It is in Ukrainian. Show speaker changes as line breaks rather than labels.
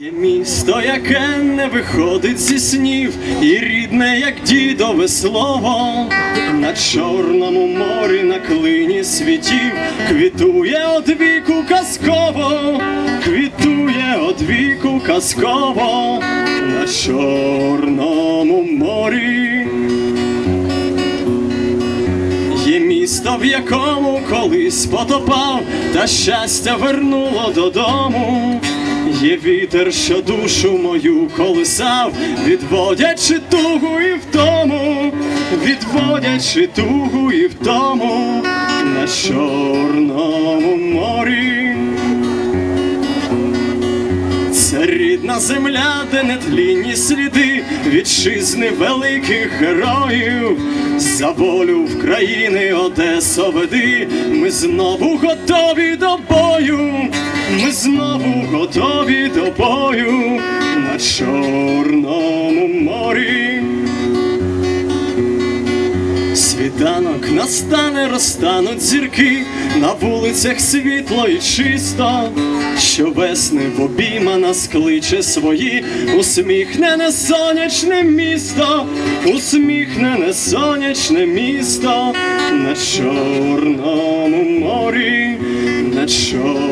Є місто, яке не виходить зі снів, і рідне, як дідове слово, на чорному морі на клині світів, квітує одвіку казково, квітує одвіку казково, на чорному морі. Є місто, в якому колись потопав, та щастя вернуло додому. Є вітер, що душу мою колисав, відводячи тугу і втому, відводячи тугу і втому на чорному морі. Це рідна земля, де нетлінні сліди вітчизни великих героїв. За волю в країни Одесо веди, ми знову готові до бою, готові до бою на Чорному морі. Світанок настане, розтануть зірки, на вулицях світло і чисто, що весни в обійма нас кличе свої, усміхнене сонячне місто, усміхнене сонячне місто на Чорному морі, на Чорному